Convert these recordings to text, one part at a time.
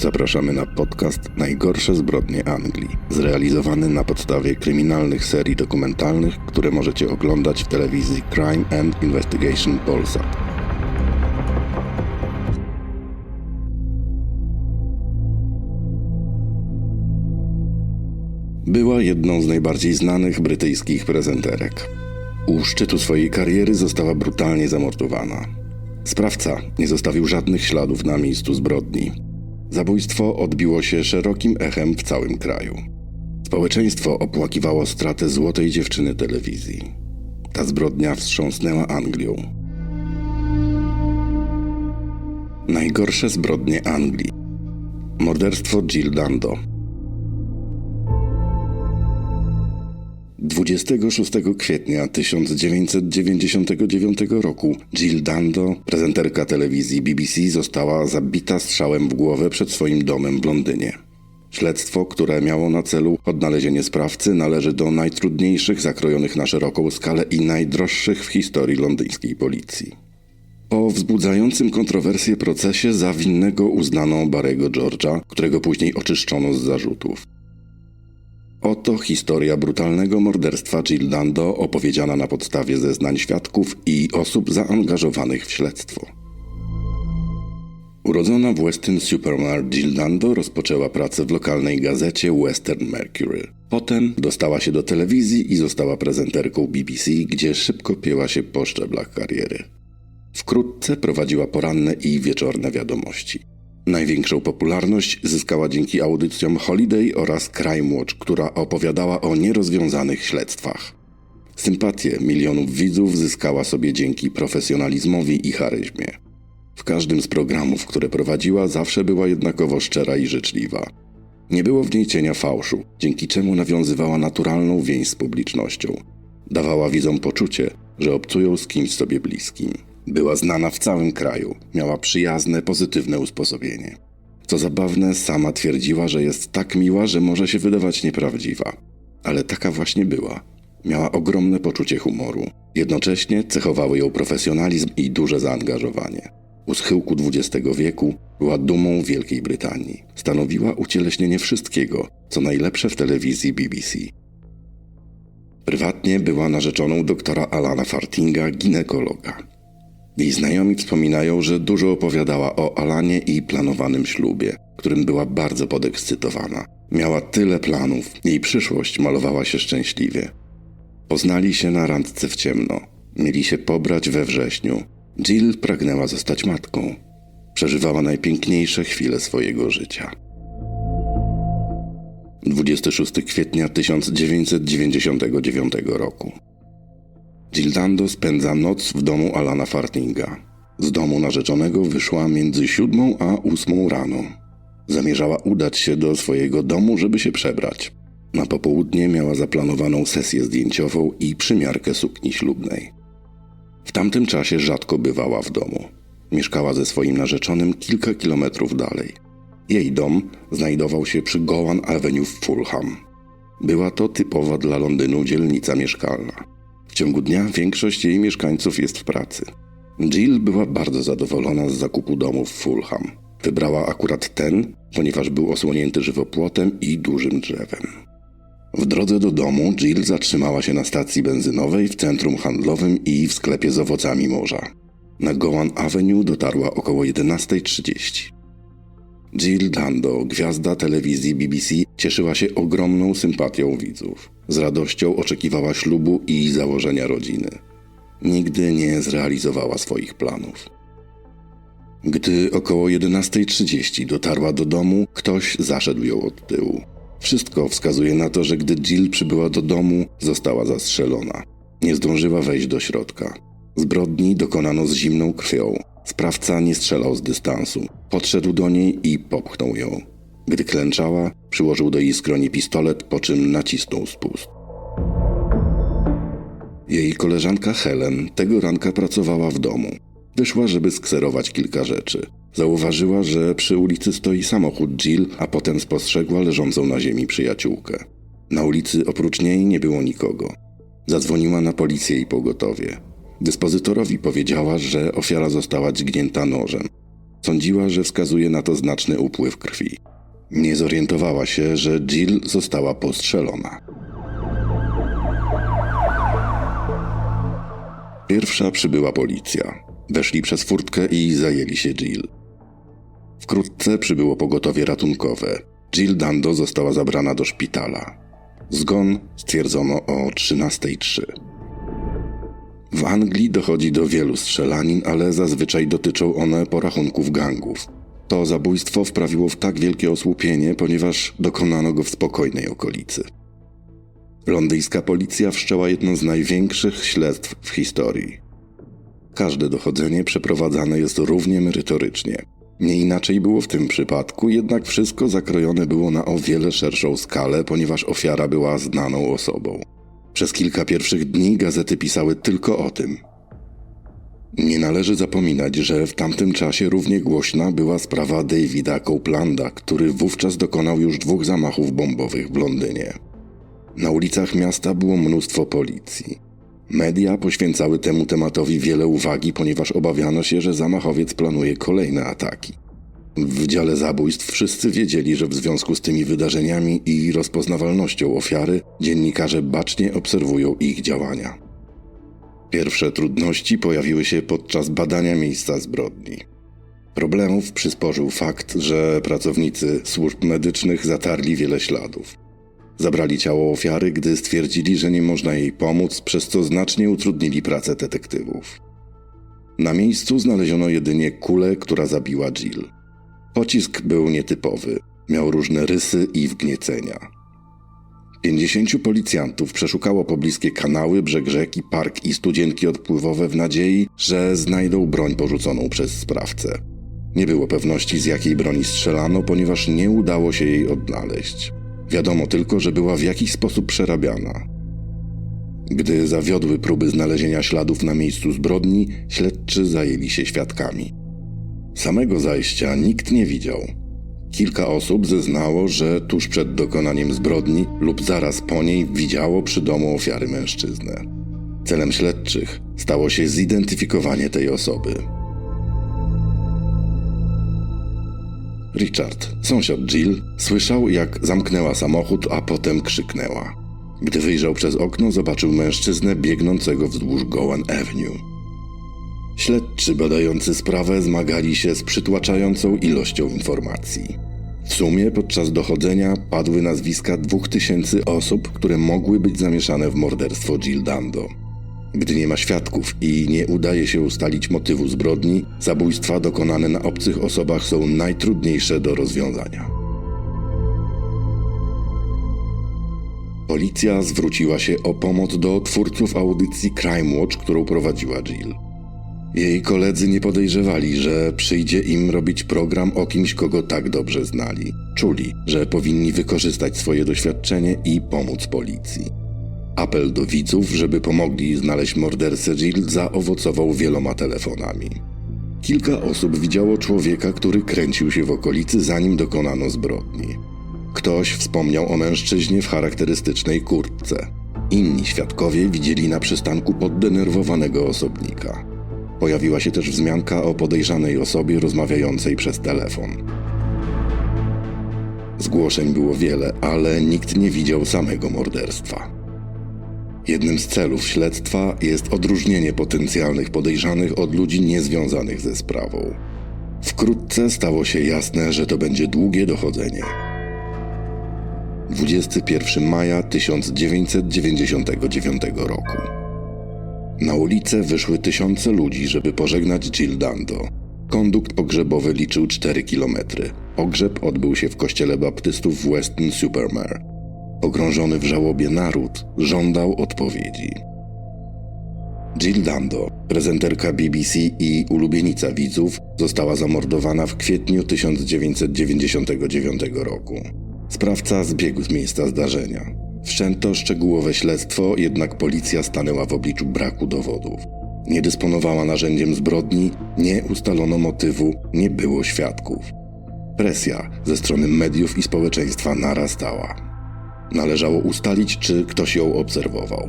Zapraszamy na podcast Najgorsze zbrodnie Anglii, zrealizowany na podstawie kryminalnych serii dokumentalnych, które możecie oglądać w telewizji Crime and Investigation Polsat. Była jedną z najbardziej znanych brytyjskich prezenterek. U szczytu swojej kariery została brutalnie zamordowana. Sprawca nie zostawił żadnych śladów na miejscu zbrodni. Zabójstwo odbiło się szerokim echem w całym kraju. Społeczeństwo opłakiwało stratę złotej dziewczyny telewizji. Ta zbrodnia wstrząsnęła Anglią. Najgorsze zbrodnie Anglii. Morderstwo Jill Dando. 26 kwietnia 1999 roku Jill Dando, prezenterka telewizji BBC, została zabita strzałem w głowę przed swoim domem w Londynie. Śledztwo, które miało na celu odnalezienie sprawcy, należy do najtrudniejszych zakrojonych na szeroką skalę i najdroższych w historii londyńskiej policji. Po wzbudzającym kontrowersje procesie za winnego uznano Barego George'a, którego później oczyszczono z zarzutów. Oto historia brutalnego morderstwa Jill Dando opowiedziana na podstawie zeznań świadków i osób zaangażowanych w śledztwo. Urodzona w Weston Supermare Jill Dando rozpoczęła pracę w lokalnej gazecie Western Mercury. Potem dostała się do telewizji i została prezenterką BBC, gdzie szybko pięła się po szczeblach kariery. Wkrótce prowadziła poranne i wieczorne wiadomości. Największą popularność zyskała dzięki audycjom Holiday oraz Crime Watch, która opowiadała o nierozwiązanych śledztwach. Sympatię milionów widzów zyskała sobie dzięki profesjonalizmowi i charyzmie. W każdym z programów, które prowadziła, zawsze była jednakowo szczera i życzliwa. Nie było w niej cienia fałszu, dzięki czemu nawiązywała naturalną więź z publicznością. Dawała widzom poczucie, że obcują z kimś sobie bliskim. Była znana w całym kraju, miała przyjazne, pozytywne usposobienie. Co zabawne, sama twierdziła, że jest tak miła, że może się wydawać nieprawdziwa. Ale taka właśnie była. Miała ogromne poczucie humoru. Jednocześnie cechowały ją profesjonalizm i duże zaangażowanie. U schyłku XX wieku była dumą Wielkiej Brytanii. Stanowiła ucieleśnienie wszystkiego, co najlepsze w telewizji BBC. Prywatnie była narzeczoną doktora Alana Fartinga, ginekologa. Jej znajomi wspominają, że dużo opowiadała o Alanie i planowanym ślubie, którym była bardzo podekscytowana. Miała tyle planów, jej przyszłość malowała się szczęśliwie. Poznali się na randce w ciemno. Mieli się pobrać we wrześniu. Jill pragnęła zostać matką. Przeżywała najpiękniejsze chwile swojego życia. 26 kwietnia 1999 roku. Gildando spędza noc w domu Alana Fartinga. Z domu narzeczonego wyszła między siódmą a ósmą rano. Zamierzała udać się do swojego domu, żeby się przebrać. Na popołudnie miała zaplanowaną sesję zdjęciową i przymiarkę sukni ślubnej. W tamtym czasie rzadko bywała w domu. Mieszkała ze swoim narzeczonym kilka kilometrów dalej. Jej dom znajdował się przy Gowan Avenue w Fulham. Była to typowa dla Londynu dzielnica mieszkalna. W ciągu dnia większość jej mieszkańców jest w pracy. Jill była bardzo zadowolona z zakupu domu w Fulham. Wybrała akurat ten, ponieważ był osłonięty żywopłotem i dużym drzewem. W drodze do domu Jill zatrzymała się na stacji benzynowej w centrum handlowym i w sklepie z owocami morza. Na Gowan Avenue dotarła około 11.30. Jill Dando, gwiazda telewizji BBC, cieszyła się ogromną sympatią widzów. Z radością oczekiwała ślubu i założenia rodziny. Nigdy nie zrealizowała swoich planów. Gdy około 11.30 dotarła do domu, ktoś zaszedł ją od tyłu. Wszystko wskazuje na to, że gdy Jill przybyła do domu, została zastrzelona. Nie zdążyła wejść do środka. Zbrodni dokonano z zimną krwią. Sprawca nie strzelał z dystansu. Podszedł do niej i popchnął ją. Gdy klęczała, przyłożył do jej skroni pistolet, po czym nacisnął spust. Jej koleżanka Helen tego ranka pracowała w domu. Wyszła, żeby skserować kilka rzeczy. Zauważyła, że przy ulicy stoi samochód Jill, a potem spostrzegła leżącą na ziemi przyjaciółkę. Na ulicy oprócz niej nie było nikogo. Zadzwoniła na policję i pogotowie. Dyspozytorowi powiedziała, że ofiara została dźgnięta nożem. Sądziła, że wskazuje na to znaczny upływ krwi. Nie zorientowała się, że Jill została postrzelona. Pierwsza przybyła policja. Weszli przez furtkę i zajęli się Jill. Wkrótce przybyło pogotowie ratunkowe. Jill Dando została zabrana do szpitala. Zgon stwierdzono o 13.03. W Anglii dochodzi do wielu strzelanin, ale zazwyczaj dotyczą one porachunków gangów. To zabójstwo wprawiło w tak wielkie osłupienie, ponieważ dokonano go w spokojnej okolicy. Londyńska policja wszczęła jedno z największych śledztw w historii. Każde dochodzenie przeprowadzane jest równie merytorycznie. Nie inaczej było w tym przypadku, jednak wszystko zakrojone było na o wiele szerszą skalę, ponieważ ofiara była znaną osobą. Przez kilka pierwszych dni gazety pisały tylko o tym. Nie należy zapominać, że w tamtym czasie równie głośna była sprawa Davida Copelanda, który wówczas dokonał już dwóch zamachów bombowych w Londynie. Na ulicach miasta było mnóstwo policji. Media poświęcały temu tematowi wiele uwagi, ponieważ obawiano się, że zamachowiec planuje kolejne ataki. W dziale zabójstw wszyscy wiedzieli, że w związku z tymi wydarzeniami i rozpoznawalnością ofiary dziennikarze bacznie obserwują ich działania. Pierwsze trudności pojawiły się podczas badania miejsca zbrodni. Problemów przysporzył fakt, że pracownicy służb medycznych zatarli wiele śladów. Zabrali ciało ofiary, gdy stwierdzili, że nie można jej pomóc, przez co znacznie utrudnili pracę detektywów. Na miejscu znaleziono jedynie kulę, która zabiła Jill. Pocisk był nietypowy, miał różne rysy i wgniecenia. 50 policjantów przeszukało pobliskie kanały, brzeg rzeki, park i studzienki odpływowe w nadziei, że znajdą broń porzuconą przez sprawcę. Nie było pewności, z jakiej broni strzelano, ponieważ nie udało się jej odnaleźć. Wiadomo tylko, że była w jakiś sposób przerabiana. Gdy zawiodły próby znalezienia śladów na miejscu zbrodni, śledczy zajęli się świadkami. Samego zajścia nikt nie widział. Kilka osób zeznało, że tuż przed dokonaniem zbrodni lub zaraz po niej widziało przy domu ofiary mężczyznę. Celem śledczych stało się zidentyfikowanie tej osoby. Richard, sąsiad Jill, słyszał jak zamknęła samochód, a potem krzyknęła. Gdy wyjrzał przez okno, zobaczył mężczyznę biegnącego wzdłuż Gowan Avenue. Śledczy badający sprawę zmagali się z przytłaczającą ilością informacji. W sumie podczas dochodzenia padły nazwiska dwóch tysięcy osób, które mogły być zamieszane w morderstwo Jill Dando. Gdy nie ma świadków i nie udaje się ustalić motywu zbrodni, zabójstwa dokonane na obcych osobach są najtrudniejsze do rozwiązania. Policja zwróciła się o pomoc do twórców audycji Crime Watch, którą prowadziła Jill. Jej koledzy nie podejrzewali, że przyjdzie im robić program o kimś, kogo tak dobrze znali. Czuli, że powinni wykorzystać swoje doświadczenie i pomóc policji. Apel do widzów, żeby pomogli znaleźć mordercę Jill, zaowocował wieloma telefonami. Kilka osób widziało człowieka, który kręcił się w okolicy, zanim dokonano zbrodni. Ktoś wspomniał o mężczyźnie w charakterystycznej kurtce. Inni świadkowie widzieli na przystanku poddenerwowanego osobnika. Pojawiła się też wzmianka o podejrzanej osobie rozmawiającej przez telefon. Zgłoszeń było wiele, ale nikt nie widział samego morderstwa. Jednym z celów śledztwa jest odróżnienie potencjalnych podejrzanych od ludzi niezwiązanych ze sprawą. Wkrótce stało się jasne, że to będzie długie dochodzenie. 21 maja 1999 roku. Na ulicę wyszły tysiące ludzi, żeby pożegnać Jill Dando. Kondukt pogrzebowy liczył 4 kilometry. Pogrzeb odbył się w kościele baptystów w Weston Supermare. Pogrążony w żałobie naród żądał odpowiedzi. Jill Dando, prezenterka BBC i ulubienica widzów, została zamordowana w kwietniu 1999 roku. Sprawca zbiegł z miejsca zdarzenia. Wszczęto szczegółowe śledztwo, jednak policja stanęła w obliczu braku dowodów. Nie dysponowała narzędziem zbrodni, nie ustalono motywu, nie było świadków. Presja ze strony mediów i społeczeństwa narastała. Należało ustalić, czy ktoś ją obserwował.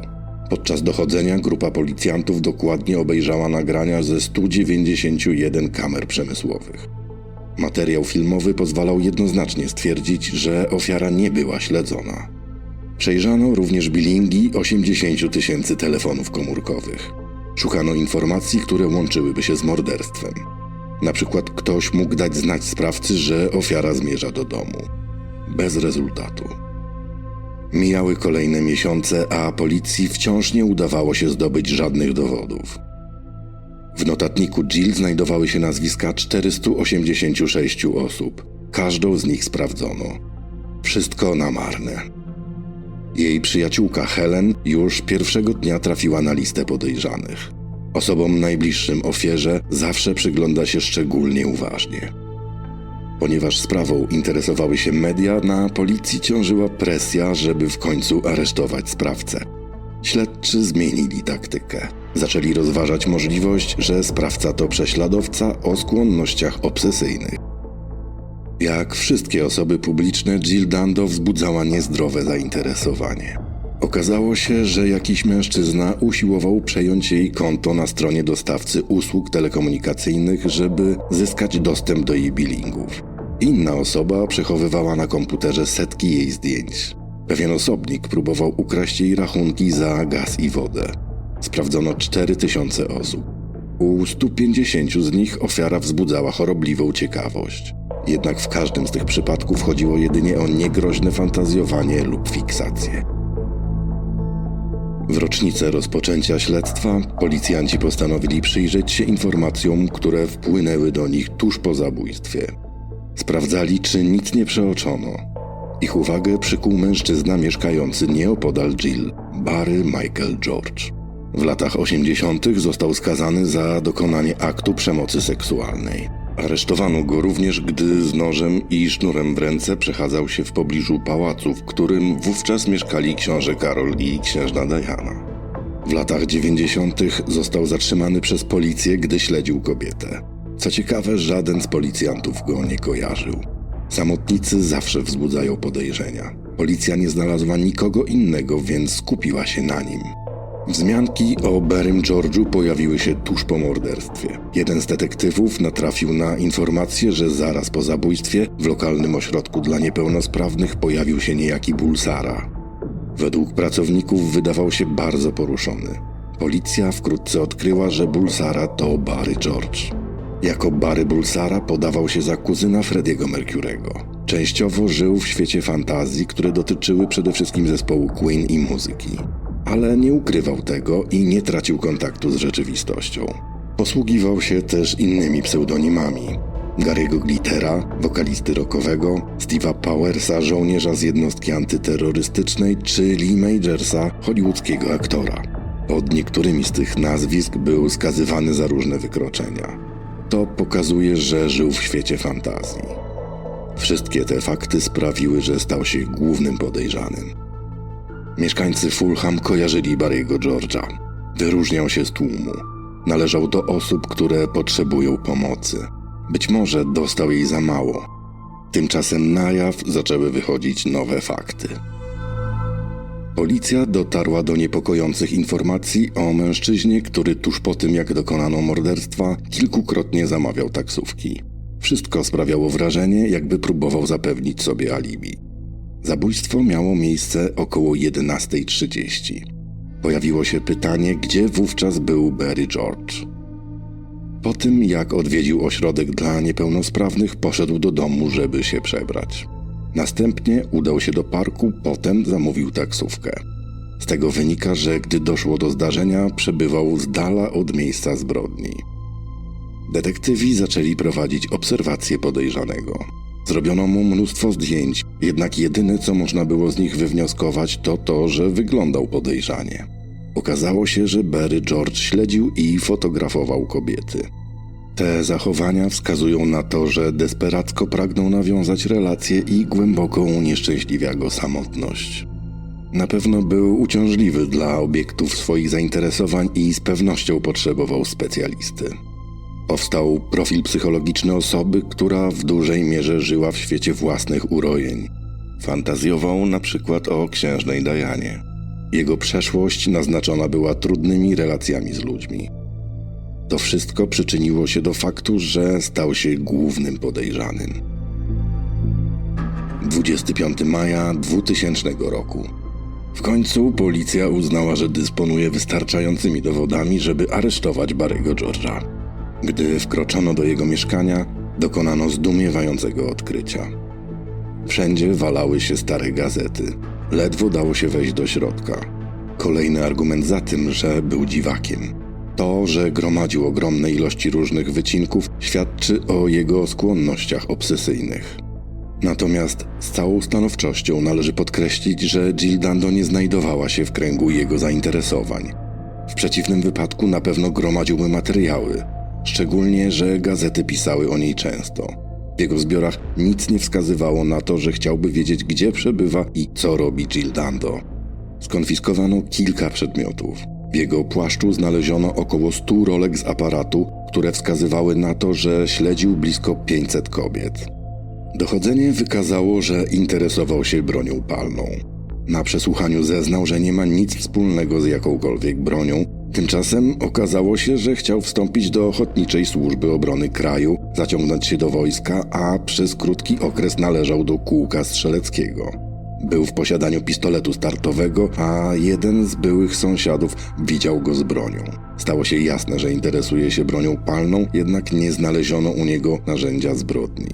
Podczas dochodzenia grupa policjantów dokładnie obejrzała nagrania ze 191 kamer przemysłowych. Materiał filmowy pozwalał jednoznacznie stwierdzić, że ofiara nie była śledzona. Przejrzano również bilingi 80 tysięcy telefonów komórkowych. Szukano informacji, które łączyłyby się z morderstwem. Na przykład ktoś mógł dać znać sprawcy, że ofiara zmierza do domu. Bez rezultatu. Mijały kolejne miesiące, a policji wciąż nie udawało się zdobyć żadnych dowodów. W notatniku Jill znajdowały się nazwiska 486 osób. Każdą z nich sprawdzono. Wszystko na marne. Jej przyjaciółka Helen już pierwszego dnia trafiła na listę podejrzanych. Osobom najbliższym ofierze zawsze przygląda się szczególnie uważnie. Ponieważ sprawą interesowały się media, na policji ciążyła presja, żeby w końcu aresztować sprawcę. Śledczy zmienili taktykę. Zaczęli rozważać możliwość, że sprawca to prześladowca o skłonnościach obsesyjnych. Jak wszystkie osoby publiczne, Jill Dando wzbudzała niezdrowe zainteresowanie. Okazało się, że jakiś mężczyzna usiłował przejąć jej konto na stronie dostawcy usług telekomunikacyjnych, żeby zyskać dostęp do jej billingów. Inna osoba przechowywała na komputerze setki jej zdjęć. Pewien osobnik próbował ukraść jej rachunki za gaz i wodę. Sprawdzono 4000 osób. U 150 z nich ofiara wzbudzała chorobliwą ciekawość. Jednak w każdym z tych przypadków chodziło jedynie o niegroźne fantazjowanie lub fiksację. W rocznicę rozpoczęcia śledztwa policjanci postanowili przyjrzeć się informacjom, które wpłynęły do nich tuż po zabójstwie. Sprawdzali, czy nic nie przeoczono. Ich uwagę przykuł mężczyzna mieszkający nieopodal Jill, Barry Michael George. W latach 80. został skazany za dokonanie aktu przemocy seksualnej. Aresztowano go również, gdy z nożem i sznurem w ręce przechadzał się w pobliżu pałacu, w którym wówczas mieszkali książę Karol i księżna Diana. W latach 90. został zatrzymany przez policję, gdy śledził kobietę. Co ciekawe, żaden z policjantów go nie kojarzył. Samotnicy zawsze wzbudzają podejrzenia. Policja nie znalazła nikogo innego, więc skupiła się na nim. Wzmianki o Berym George'u pojawiły się tuż po morderstwie. Jeden z detektywów natrafił na informację, że zaraz po zabójstwie w lokalnym ośrodku dla niepełnosprawnych pojawił się niejaki Bulsara. Według pracowników wydawał się bardzo poruszony. Policja wkrótce odkryła, że Bulsara to Barry George. Jako Barry Bulsara podawał się za kuzyna Frediego Mercurego. Częściowo żył w świecie fantazji, które dotyczyły przede wszystkim zespołu Queen i muzyki. Ale nie ukrywał tego i nie tracił kontaktu z rzeczywistością. Posługiwał się też innymi pseudonimami. Gary'ego Glittera, wokalisty rockowego, Steve'a Powersa, żołnierza z jednostki antyterrorystycznej, czy Lee Majersa, hollywoodzkiego aktora. Pod niektórymi z tych nazwisk był skazywany za różne wykroczenia. To pokazuje, że żył w świecie fantazji. Wszystkie te fakty sprawiły, że stał się głównym podejrzanym. Mieszkańcy Fulham kojarzyli Barry'ego George'a. Wyróżniał się z tłumu. Należał do osób, które potrzebują pomocy. Być może dostał jej za mało. Tymczasem na jaw zaczęły wychodzić nowe fakty. Policja dotarła do niepokojących informacji o mężczyźnie, który tuż po tym, jak dokonano morderstwa, kilkukrotnie zamawiał taksówki. Wszystko sprawiało wrażenie, jakby próbował zapewnić sobie alibi. Zabójstwo miało miejsce około 11.30. Pojawiło się pytanie, gdzie wówczas był Barry George. Po tym, jak odwiedził ośrodek dla niepełnosprawnych, poszedł do domu, żeby się przebrać. Następnie udał się do parku, potem zamówił taksówkę. Z tego wynika, że gdy doszło do zdarzenia, przebywał z dala od miejsca zbrodni. Detektywi zaczęli prowadzić obserwacje podejrzanego. Zrobiono mu mnóstwo zdjęć, jednak jedyne co można było z nich wywnioskować to to, że wyglądał podejrzanie. Okazało się, że Barry George śledził i fotografował kobiety. Te zachowania wskazują na to, że desperacko pragnął nawiązać relacje i głęboko unieszczęśliwia go samotność. Na pewno był uciążliwy dla obiektów swoich zainteresowań i z pewnością potrzebował specjalisty. Powstał profil psychologiczny osoby, która w dużej mierze żyła w świecie własnych urojeń. Fantazjował na przykład o księżnej Dianie. Jego przeszłość naznaczona była trudnymi relacjami z ludźmi. To wszystko przyczyniło się do faktu, że stał się głównym podejrzanym. 25 maja 2000 roku. W końcu policja uznała, że dysponuje wystarczającymi dowodami, żeby aresztować Barry'ego George'a. Gdy wkroczono do jego mieszkania, dokonano zdumiewającego odkrycia. Wszędzie walały się stare gazety. Ledwo dało się wejść do środka. Kolejny argument za tym, że był dziwakiem. To, że gromadził ogromne ilości różnych wycinków, świadczy o jego skłonnościach obsesyjnych. Natomiast z całą stanowczością należy podkreślić, że Jill Dando nie znajdowała się w kręgu jego zainteresowań. W przeciwnym wypadku na pewno gromadziłby materiały, szczególnie, że gazety pisały o niej często. W jego zbiorach nic nie wskazywało na to, że chciałby wiedzieć, gdzie przebywa i co robi Jill Dando. Skonfiskowano kilka przedmiotów. W jego płaszczu znaleziono około 100 rolek z aparatu, które wskazywały na to, że śledził blisko 500 kobiet. Dochodzenie wykazało, że interesował się bronią palną. Na przesłuchaniu zeznał, że nie ma nic wspólnego z jakąkolwiek bronią. Tymczasem okazało się, że chciał wstąpić do Ochotniczej Służby Obrony Kraju, zaciągnąć się do wojska, a przez krótki okres należał do kółka strzeleckiego. Był w posiadaniu pistoletu startowego, a jeden z byłych sąsiadów widział go z bronią. Stało się jasne, że interesuje się bronią palną, jednak nie znaleziono u niego narzędzia zbrodni.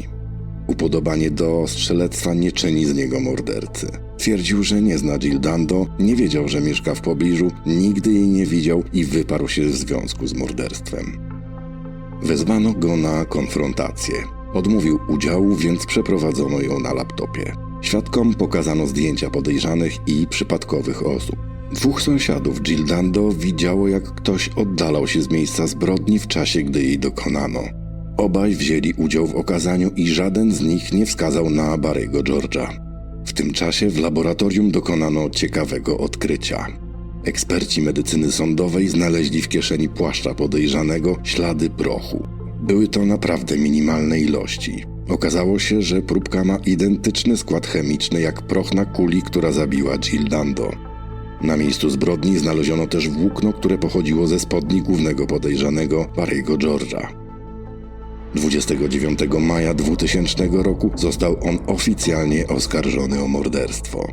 Upodobanie do strzelectwa nie czyni z niego mordercy. Twierdził, że nie zna Jill Dando, nie wiedział, że mieszka w pobliżu, nigdy jej nie widział i wyparł się w związku z morderstwem. Wezwano go na konfrontację. Odmówił udziału, więc przeprowadzono ją na laptopie. Świadkom pokazano zdjęcia podejrzanych i przypadkowych osób. Dwóch sąsiadów Jill Dando widziało, jak ktoś oddalał się z miejsca zbrodni w czasie, gdy jej dokonano. Obaj wzięli udział w okazaniu i żaden z nich nie wskazał na Barry'ego George'a. Tym czasie w laboratorium dokonano ciekawego odkrycia. Eksperci medycyny sądowej znaleźli w kieszeni płaszcza podejrzanego ślady prochu. Były to naprawdę minimalne ilości. Okazało się, że próbka ma identyczny skład chemiczny jak proch na kuli, która zabiła Jill Dando. Na miejscu zbrodni znaleziono też włókno, które pochodziło ze spodni głównego podejrzanego Barry'ego George'a. 29 maja 2000 roku został on oficjalnie oskarżony o morderstwo.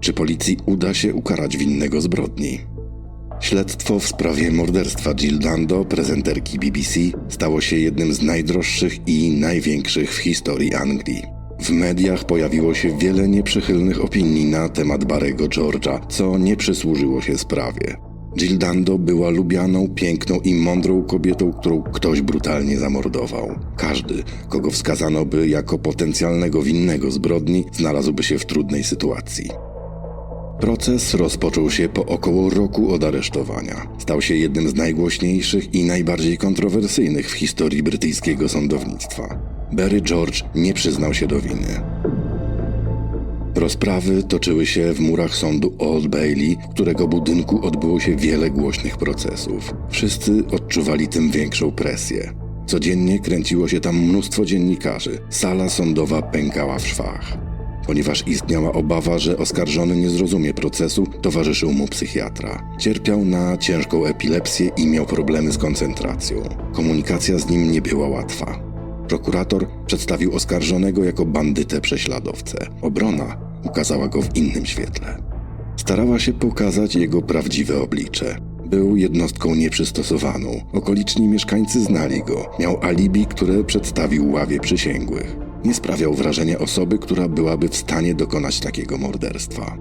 Czy policji uda się ukarać winnego zbrodni? Śledztwo w sprawie morderstwa Jill Dando, prezenterki BBC, stało się jednym z najdroższych i największych w historii Anglii. W mediach pojawiło się wiele nieprzychylnych opinii na temat Barego George'a, co nie przysłużyło się sprawie. Jill Dando była lubianą, piękną i mądrą kobietą, którą ktoś brutalnie zamordował. Każdy, kogo wskazano by jako potencjalnego winnego zbrodni, znalazłby się w trudnej sytuacji. Proces rozpoczął się po około roku od aresztowania. Stał się jednym z najgłośniejszych i najbardziej kontrowersyjnych w historii brytyjskiego sądownictwa. Barry George nie przyznał się do winy. Rozprawy toczyły się w murach sądu Old Bailey, którego budynku odbyło się wiele głośnych procesów. Wszyscy odczuwali tym większą presję. Codziennie kręciło się tam mnóstwo dziennikarzy. Sala sądowa pękała w szwach. Ponieważ istniała obawa, że oskarżony nie zrozumie procesu, towarzyszył mu psychiatra. Cierpiał na ciężką epilepsję i miał problemy z koncentracją. Komunikacja z nim nie była łatwa. Prokurator przedstawił oskarżonego jako bandytę prześladowcę. Obrona ukazała go w innym świetle. Starała się pokazać jego prawdziwe oblicze. Był jednostką nieprzystosowaną. Okoliczni mieszkańcy znali go. Miał alibi, które przedstawił ławie przysięgłych. Nie sprawiał wrażenia osoby, która byłaby w stanie dokonać takiego morderstwa.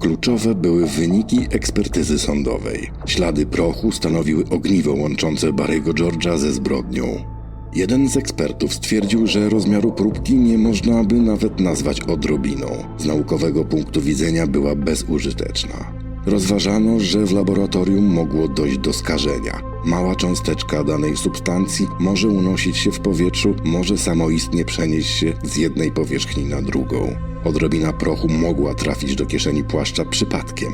Kluczowe były wyniki ekspertyzy sądowej. Ślady prochu stanowiły ogniwo łączące Barry'ego George'a ze zbrodnią. Jeden z ekspertów stwierdził, że rozmiaru próbki nie można by nawet nazwać odrobiną. Z naukowego punktu widzenia była bezużyteczna. Rozważano, że w laboratorium mogło dojść do skażenia. Mała cząsteczka danej substancji może unosić się w powietrzu, może samoistnie przenieść się z jednej powierzchni na drugą. Odrobina prochu mogła trafić do kieszeni płaszcza przypadkiem.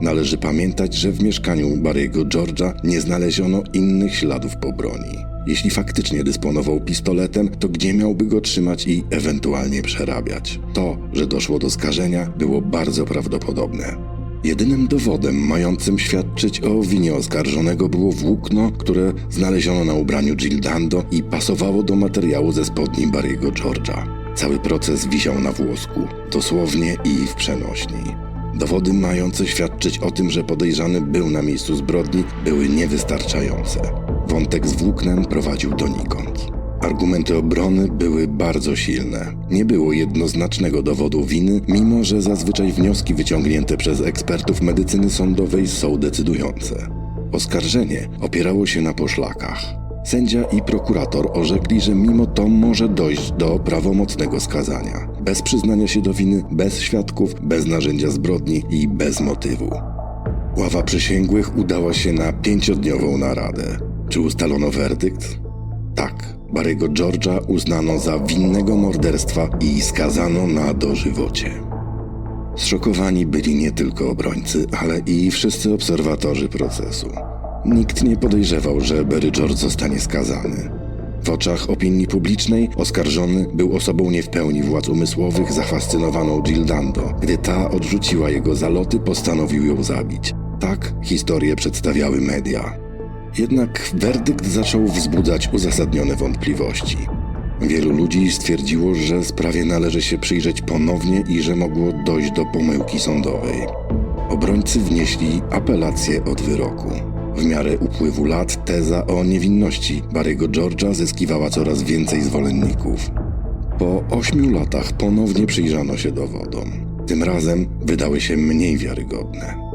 Należy pamiętać, że w mieszkaniu Barry'ego George'a nie znaleziono innych śladów po broni. Jeśli faktycznie dysponował pistoletem, to gdzie miałby go trzymać i ewentualnie przerabiać? To, że doszło do skażenia, było bardzo prawdopodobne. Jedynym dowodem mającym świadczyć o winie oskarżonego było włókno, które znaleziono na ubraniu Jill Dando i pasowało do materiału ze spodni Barry'ego George'a. Cały proces wisiał na włosku, dosłownie i w przenośni. Dowody mające świadczyć o tym, że podejrzany był na miejscu zbrodni, były niewystarczające. Wątek z włóknem prowadził donikąd. Argumenty obrony były bardzo silne. Nie było jednoznacznego dowodu winy, mimo że zazwyczaj wnioski wyciągnięte przez ekspertów medycyny sądowej są decydujące. Oskarżenie opierało się na poszlakach. Sędzia i prokurator orzekli, że mimo to może dojść do prawomocnego skazania. Bez przyznania się do winy, bez świadków, bez narzędzia zbrodni i bez motywu. Ława przysięgłych udała się na pięciodniową naradę. Czy ustalono werdykt? Tak, Barry'ego George'a uznano za winnego morderstwa i skazano na dożywocie. Zszokowani byli nie tylko obrońcy, ale i wszyscy obserwatorzy procesu. Nikt nie podejrzewał, że Barry George zostanie skazany. W oczach opinii publicznej oskarżony był osobą nie w pełni władz umysłowych zafascynowaną Jill Dando. Gdy ta odrzuciła jego zaloty, postanowił ją zabić. Tak historię przedstawiały media. Jednak werdykt zaczął wzbudzać uzasadnione wątpliwości. Wielu ludzi stwierdziło, że sprawie należy się przyjrzeć ponownie i że mogło dojść do pomyłki sądowej. Obrońcy wnieśli apelację od wyroku. W miarę upływu lat teza o niewinności Barry'ego George'a zyskiwała coraz więcej zwolenników. Po ośmiu latach ponownie przyjrzano się dowodom. Tym razem wydały się mniej wiarygodne.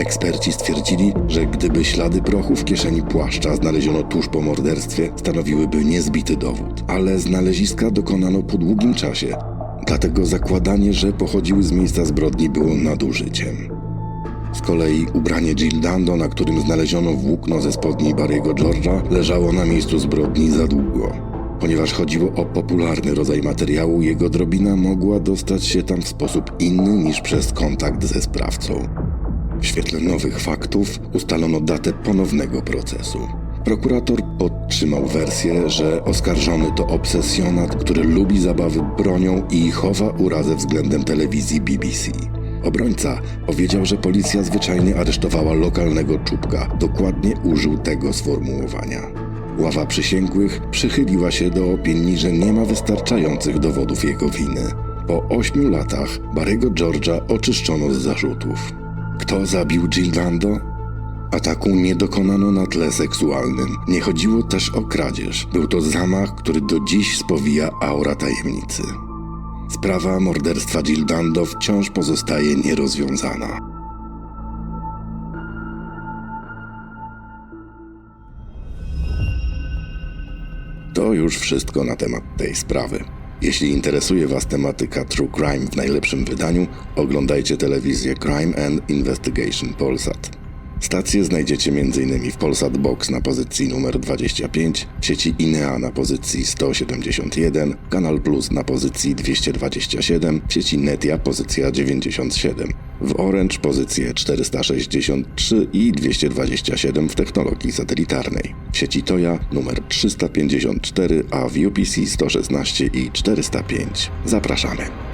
Eksperci stwierdzili, że gdyby ślady prochu w kieszeni płaszcza znaleziono tuż po morderstwie, stanowiłyby niezbity dowód. Ale znaleziska dokonano po długim czasie, dlatego zakładanie, że pochodziły z miejsca zbrodni było nadużyciem. Z kolei ubranie Jill Dando, na którym znaleziono włókno ze spodni Barry'ego George'a, leżało na miejscu zbrodni za długo. Ponieważ chodziło o popularny rodzaj materiału, jego drobina mogła dostać się tam w sposób inny niż przez kontakt ze sprawcą. W świetle nowych faktów ustalono datę ponownego procesu. Prokurator podtrzymał wersję, że oskarżony to obsesjonat, który lubi zabawy bronią i chowa urazę względem telewizji BBC. Obrońca powiedział, że policja zwyczajnie aresztowała lokalnego czubka. Dokładnie użył tego sformułowania. Ława przysięgłych przychyliła się do opinii, że nie ma wystarczających dowodów jego winy. Po ośmiu latach Barry'ego George'a oczyszczono z zarzutów. Kto zabił Jill Dando? Ataku nie dokonano na tle seksualnym. Nie chodziło też o kradzież. Był to zamach, który do dziś spowija aura tajemnicy. Sprawa morderstwa Jill Dando wciąż pozostaje nierozwiązana. To już wszystko na temat tej sprawy. Jeśli interesuje Was tematyka True Crime w najlepszym wydaniu, oglądajcie telewizję Crime and Investigation Polsat. Stację znajdziecie m.in. w Polsat Box na pozycji numer 25, w sieci INEA na pozycji 171, Kanal Plus na pozycji 227, w sieci Netia pozycja 97, w Orange pozycje 463 i 227 w technologii satelitarnej, w sieci Toya numer 354, a w UPC 116 i 405. Zapraszamy.